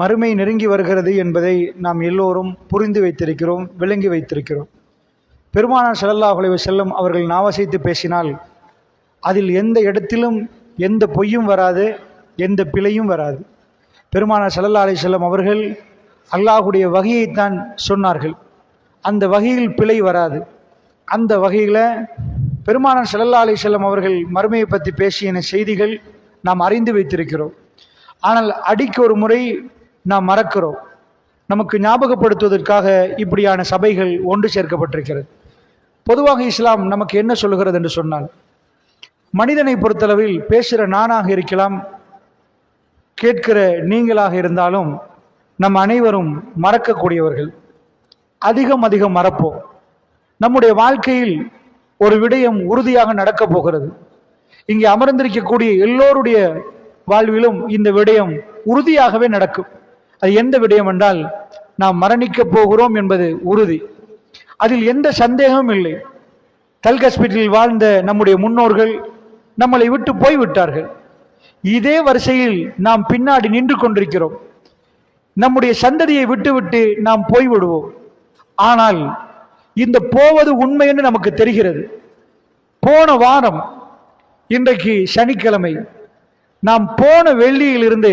மறுமை நெருங்கி வருகிறது என்பதை நாம் எல்லோரும் புரிந்து வைத்திருக்கிறோம் விளங்கி வைத்திருக்கிறோம். பெருமானார் ஸல்லல்லாஹு செல்லும் அவர்கள் நாவசைத்து பேசினால் அதில் எந்த இடத்திலும் எந்த பொய்யும் வராது எந்த பிழையும் வராது. பெருமானார் ஸல்லல்லாஹு அலைஹி செல்லம் அவர்கள் அல்லாஹுடைய வகையைத்தான் சொன்னார்கள். அந்த வகையில் பிழை வராது. அந்த வகையில் பெருமானார் ஸல்லல்லாஹு அலைஹி செல்லம் அவர்கள் மறுமையை பற்றி பேசிய செய்திகள் நாம் அறிந்து வைத்திருக்கிறோம். ஆனால் அடிக்கு ஒரு முறை நாம் மறக்கிறோம். நமக்கு ஞாபகப்படுத்துவதற்காக இப்படியான சபைகள் ஒன்று சேர்க்கப்பட்டிருக்கிறது. பொதுவாக இஸ்லாம் நமக்கு என்ன சொல்லுகிறது என்று சொன்னால் மனிதனை பொறுத்தளவில் பேசுகிற நானாக இருக்கலாம் கேட்கிற நீங்களாக இருந்தாலும் நம் அனைவரும் மறக்கக்கூடியவர்கள். அதிகம் அதிகம் மறப்போம். நம்முடைய வாழ்க்கையில் ஒரு விடயம் உறுதியாக நடக்கப் போகிறது. இங்கே அமர்ந்திருக்கக்கூடிய எல்லோருடைய வாழ்விலும் இந்த விடயம் உறுதியாகவே நடக்கும். அது எந்த விடயம் என்றால் நாம் மரணிக்கப் போகிறோம் என்பது உறுதி. அதில் எந்த சந்தேகமும் இல்லை. கல்கஸ்பிட்டில் வாழ்ந்த நம்முடைய முன்னோர்கள் நம்மளை விட்டு போய்விட்டார்கள். இதே வரிசையில் நாம் பின்னாடி நின்று கொண்டிருக்கிறோம். நம்முடைய சந்ததியை விட்டுவிட்டு நாம் போய்விடுவோம். ஆனால் இந்த போவது உண்மை என்று நமக்கு தெரிகிறது. போன வாரம் இன்றைக்கு சனிக்கிழமை நாம் போன வெள்ளியிலிருந்து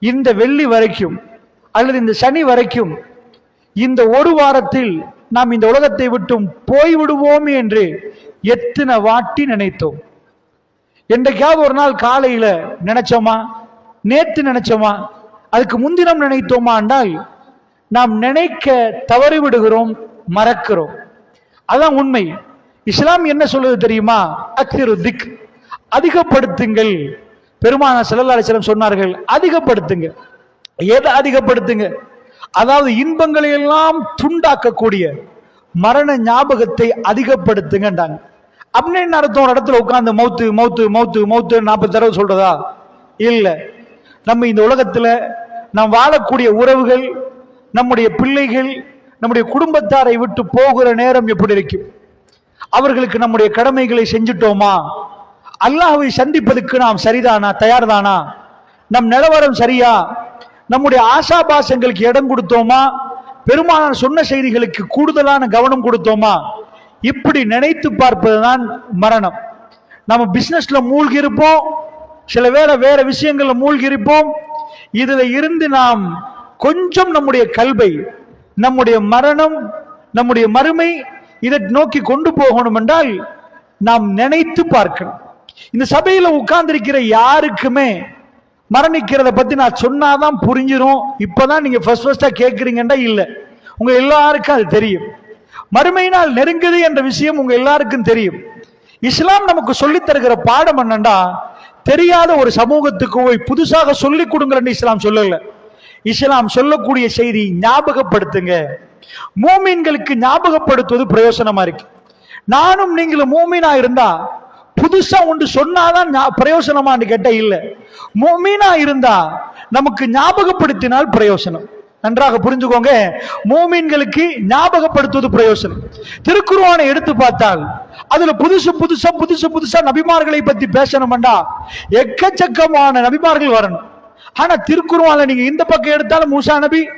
இந்த வெள்ளி வரைக்கும் அல்லது இந்த சனி வரைக்கும் இந்த ஒரு வாரத்தில் நாம் இந்த உலகத்தை விட்டும் போய்விடுவோம் என்று எத்தனை வாட்டி நினைத்தோம். என்றைக்காவது ஒரு நாள் காலையில நினைச்சோமா? நேற்று நினைச்சோமா? அதுக்கு முன்தினம் நினைத்தோமா என்றால் நாம் நினைக்க தவறிவிடுகிறோம் மறக்கிறோம். அதான் உண்மை. இஸ்லாம் என்ன சொல்லுது தெரியுமா? அக்திரு திக். அதிகப்படுத்துங்கள். பெருமான செல்லல்லாசலம் சொன்னார்கள் அதிகப்படுத்துங்க. எதை அதிகப்படுத்துங்க? அதாவது இன்பங்களை எல்லாம் துண்டாக்கக்கூடிய மரண ஞாபகத்தை அதிகப்படுத்துங்கன்றாங்க. அப்படின்னு அர்த்தம்? ஒரு இடத்துல உட்காந்து மௌத்து மௌத்து மௌத்து மௌத்து நாற்பது தடவை சொல்றதா? இல்லை. நம்ம இந்த உலகத்துல நாம் வாழக்கூடிய உறவுகள் நம்முடைய பிள்ளைகள் நம்முடைய குடும்பத்தாரை விட்டு போகிற நேரம் எப்படி இருக்கும் அவர்களுக்கு நம்முடைய கடமைகளை செஞ்சிட்டோமா? அல்லாஹ்வை சந்திப்பதற்கு நாம் சரிதானா தயார்தானா? நம் நிலவரம் சரியா? நம்முடைய ஆசாபாசங்களுக்கு இடம் கொடுத்தோமா? பெருமானார் சொன்ன செய்திகளுக்கு கூடுதலான கவனம் கொடுத்தோமா? இப்படி நினைத்து பார்ப்பதுதான் மரணம். நம்ம பிசினஸ்ல மூழ்கி இருப்போம் சில வேற வேற விஷயங்கள்ல மூழ்கி இருப்போம் இதுல இருந்து நாம் கொஞ்சம் நம்முடைய கல்வை நம்முடைய மரணம் நம்முடைய மறுமை இதை நோக்கி கொண்டு போகணும் என்றால் நாம் நினைத்து பார்க்கணும். இந்த சபையில உட்கார்ந்திருக்கிற யாருக்குமே மரணிக்கிறத பத்தி நான் சொன்னாதான் இப்போ இப்பதான் நீங்க ஃபர்ஸ்ட் ஃபர்ஸ்டா கேட்குறீங்கன்றா இல்லை. உங்க எல்லாருக்கும் அது தெரியும். மறுமை நாள் நெருங்குது என்ற விஷயம் உங்க எல்லாருக்கும் தெரியும். இஸ்லாம் நமக்கு சொல்லித் தருகிற பாடம் என்னண்டா? தெரியாத ஒரு சமூகத்துக்கு போய் புதுசாக சொல்லிக் கொடுங்கன்னு இஸ்லாம் சொல்லல. இஸ்லாம் சொல்லக்கூடிய செய்தி ஞாபகப்படுத்துங்க. மூமீன்களுக்கு ஞாபகப்படுத்துவது பிரயோசனமா இருக்கு. நானும் நீங்களும் மூமீனா இருந்தா புதுசா ஒன்று சொன்னாதான் ஞா- பிரயோசனமான்னு இல்லை இல்ல. மூமீனா இருந்தா நமக்கு ஞாபகப்படுத்தினால் பிரயோசனம். நன்றாக புரிஞ்சுக்கோங்க. மூமீன்களுக்கு ஞாபகப்படுத்துவது பிரயோசனம். திருக்குருவானை எடுத்து பார்த்தால் அதுல புதுசு புதுசா புதுசு புதுசா நபிமார்களை பத்தி பேசணும்டா எக்கச்சக்கமான நபிமார்கள் வரணும். ஆனா திருக்குர்ஆன்ல நீங்க இந்த பக்கம் எடுத்தாலும் மூசா நபி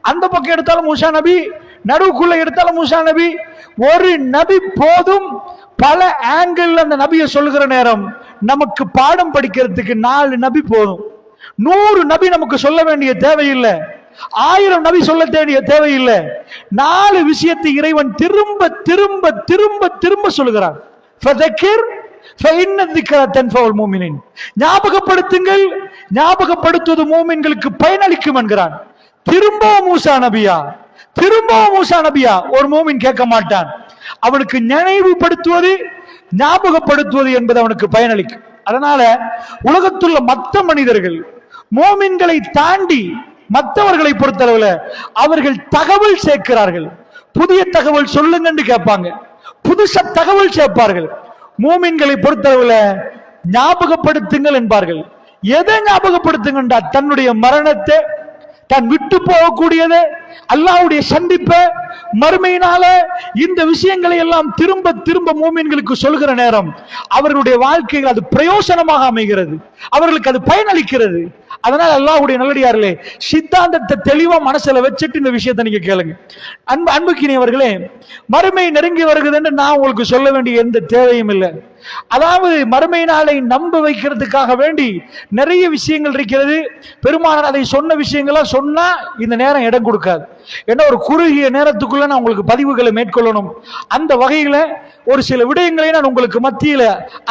அந்த பக்கம் எடுத்தாலும் மூசா நபி நடுவுக்குள்ள எடுத்தாலும் மூசா நபி. ஒரு நபி போதும் பல ஆங்கிள் அந்த நபியை சொல்லுகிற நேரம் நமக்கு பாடம் படிக்கிறதுக்கு நாலு நபி போதும். நூறு நபி நமக்கு சொல்ல வேண்டிய தேவையில்லை. ஆயிரம் நபி சொல்ல தேடிய தேவையில்லை. நாலு விஷயத்தை இறைவன் திரும்ப திரும்ப திரும்ப திரும்ப சொல்லுகிறான். ஞாபகப்படுத்துங்கள். ஞாபகப்படுத்துவது மூமின்களுக்கு பயனளிக்கும் என்கிறான். திரும்பவும் மூசா நபியா? திரும்பவும் மூசா நபியா? ஒரு மூமின் கேட்க மாட்டான். அவனுக்கு நினைவுபடுத்துவது ஞாபகப்படுத்துவது என்பது அவனுக்கு பயனளிக்கும். அதனால உலகத்துள்ள மற்ற மனிதர்கள் மோமின்களை தாண்டி மற்றவர்களை பொறுத்தளவுல அவர்கள் தகவல் சேர்க்கிறார்கள். புதிய தகவல் சொல்லுங்கன்னு கேட்பாங்க. புதுசா தகவல் சேர்ப்பார்கள். மூமின்களை பொறுத்தளவுல ஞாபகப்படுத்துங்கள் என்பார்கள். எதை ஞாபகப்படுத்துங்கண்டா? தன்னுடைய மரணத்தை தான் விட்டு போகக்கூடியது. அல்லாவுடைய சந்திப்ப மறுமையினால இந்த விஷயங்களை எல்லாம் திரும்ப திரும்ப மூமின்களுக்கு சொல்கிற நேரம் அவர்களுடைய வாழ்க்கைகள் அது பிரயோசனமாக அமைகிறது. அவர்களுக்கு அது பயனளிக்கிறது. அதனால அல்லாஹுடைய நல்லடியார்களே சித்தாந்தத்தை தெளிவா மனசுல வச்சுட்டு இந்த விஷயத்தை நீங்க கேளுங்க. அன்பு அன்புக்கினியவர்களே மறுமை நெருங்கி வருகுதுன்னு நான் உங்களுக்கு சொல்ல வேண்டிய எந்த தேவையும் இல்லை. அதாவது மறுமை நாளை நம்ப வைக்கிறதுக்காக வேண்டி நிறைய விஷயங்கள் இருக்கிறது. பெருமானார் அதை சொன்ன விஷயங்கள்லாம் சொன்னா இந்த நேரம் இடம் கொடுக்காது. ஏன்னா ஒரு குறுகிய நேரத்துக்குள்ள நான் உங்களுக்கு பதிவுகளை மேற்கொள்ளணும். அந்த வகையில ஒரு சில விடயங்களை நான் உங்களுக்கு மத்தியில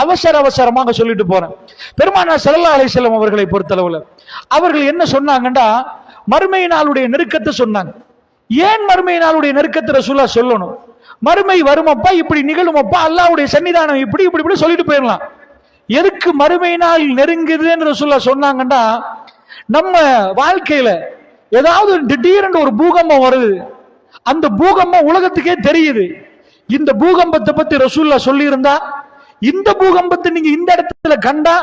அவசர அவசரமாக சொல்லிட்டு போறேன். பெருமானா ஸல்லல்லாஹு அலைஹி அவர்களை பொறுத்தளவுல அவர்கள் என்ன சொன்னாங்கன்னா மறுமை நாளுடைய நெருக்கத்தை சொன்னாங்க. ஏன் மறுமை நாளுடைய நெருக்கத்தை ரசூலா சொல்லணும்? மறுமை வருமப்பா இப்படி நிகழுமப்பா அல்லாவுடைய சன்னிதானம் இப்படி இப்படி இப்படி சொல்லிட்டு போயிடலாம். எதுக்கு மறுமை நாள் நெருங்குதுன்னு ரசூலா சொன்னாங்கன்னா நம்ம வாழ்க்கையில ஏதாவது திடீரென்று ஒரு பூகம்பம் வருது. அந்த பூகம்பம் உலகத்துக்கே தெரியுது. இந்த பூகம்பத்தை பத்தி ரசூல்லா சொல்லி இருந்தா இந்த பூகம்பத்தை நீங்க இந்த இடத்துல கண்டா?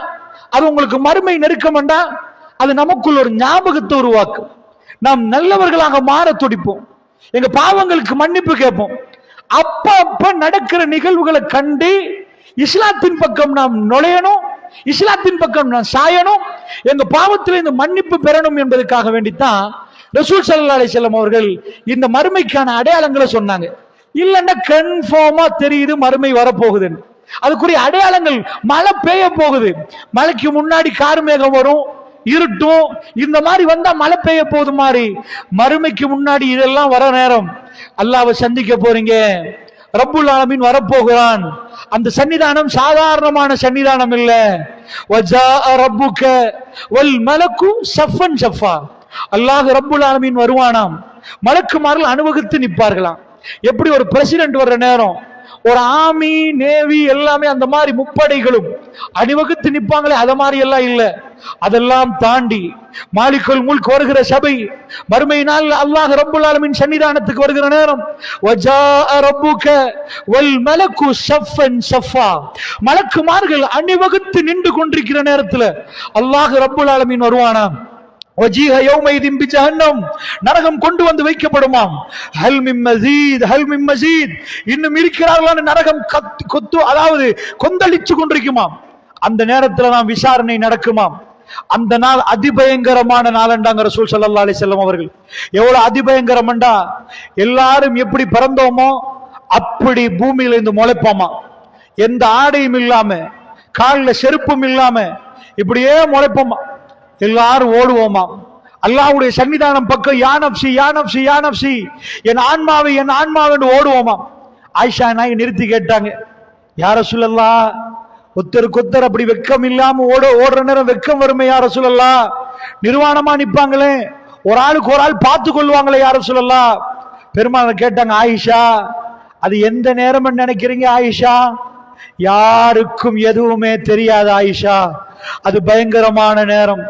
அது உங்களுக்கு மறுமை நெருக்கமண்டா அது நமக்குள்ள ஒரு ஞாபகத்தை உருவாக்கும். நாம் நல்லவர்களாக மாற துடிப்போம். எங்க பாவங்களுக்கு மன்னிப்பு கேட்போம். அப்ப அப்ப நடக்கிற நிகழ்வுகளை கண்டு இஸ்லாத்தின் பக்கம் நாம் நுழையணும். இஸ்லாத்தின் பக்கம் நான் சாயணும் எங்க பாவத்தில் இந்த மன்னிப்பு பெறணும் என்பதற்காக வேண்டித்தான் ரசூல் சல்லா அலைஹி வஸல்லம் அவர்கள் இந்த மறுமைக்கான அடையாளங்களை சொன்னாங்க. இல்லைன்னா கன்ஃபார்மா தெரியுது மறுமை வரப்போகுதுன்னு. அதுக்குரிய அடையாளங்கள் மழை பெய்ய போகுது. மழைக்கு முன்னாடி கார்மேகம் வரும் இருட்டும். இந்த மாதிரி வந்தா மழை பெய்ய போகுது மாதிரி. மறுமைக்கு முன்னாடி இதெல்லாம் வர நேரம். அல்லாவை சந்திக்க போறீங்க. ரப்புல் ஆலமீன் வரப்போகிறான். அந்த சன்னிதானம் சாதாரணமான சன்னிதானம் இல்ல. வஜாஅ வல் மலக்கு சஃபன் சஃபா. அல்லாஹ் ரப்புல் ஆலமின் வருவானாம். மலக்குமார்கள் அனுபவித்து நிற்பார்களாம். எப்படி ஒரு பிரசிடென்ட் வர்ற நேரம் ஒரு ஆமி நேவி எல்லாமே அந்த மாதிரி முப்படைகளும் அணிவகுத்து நிற்பாங்களே அத மாதிரி எல்லாம் இல்லை. அதெல்லாம் தாண்டி மாலிக்குல் முல்க் வருகிற சபை மறுமை நாள் அல்லாஹ் ரப்புல் ஆலமின் சன்னிதானத்துக்கு வருகிற நேரம் வஜா ரப்புக வல் மலக்கு சஃபன் சஃபா. மலக்குமார்கள் அணிவகுத்து நின்று கொண்டிருக்கிற நேரத்துல அல்லாஹ் ரப்புல் ஆலமின் வருவானாம். வஜீஹ யௌமைதின் பிஜஹன்னம். நரகம் கொண்டு வந்து வைக்கப்படுமாம். ஹல் மின் மஸீத் ஹல் மஸீத் இன்னும் இருக்கிறார்களான நரகம் கத்து கொத்து அதாவது கொந்தளிச்சு கொண்டிருக்குமாம். அந்த நேரத்துல தான் விசாரணை நடக்குமாம். அந்த நாள் அதிபயங்கரமான நாளண்டாங்க ரசூல் சல்லா அலி செல்லம் அவர்கள். எவ்வளவு அதிபயங்கரம்டா எல்லாரும் எப்படி பிறந்தோமோ அப்படி பூமியில இருந்து முளைப்போமா? எந்த ஆடையும் இல்லாம காலில் செருப்பும் இல்லாம இப்படியே முளைப்போமா? எல்லாரும் ஓடுவோமா? அல்லாவுடைய சன்னிதானம் பக்கம் யானப்சி யானப்சி யானப்சி என் ஆன்மாவை என் ஆன்மாவென்று ஓடுவோமா? ஆயிஷா நாய் நிறுத்தி கேட்டாங்க யார சொல்லலா ஒத்தருக்கு ஒத்தர் அப்படி வெக்கம் இல்லாம ஓட ஓடுற நேரம் வெக்கம் வருமே யார சொல்லலாம் நிர்வாணமா நிப்பாங்களே. ஒரு ஆளுக்கு ஒரு ஆள் பார்த்து கொள்வாங்களே யார சொல்லலாம் பெருமாள் கேட்டாங்க ஆயிஷா அது எந்த நேரம் நினைக்கிறீங்க ஆயிஷா? யாருக்கும் எதுவுமே தெரியாது ஆயிஷா. அது பயங்கரமான நேரம்.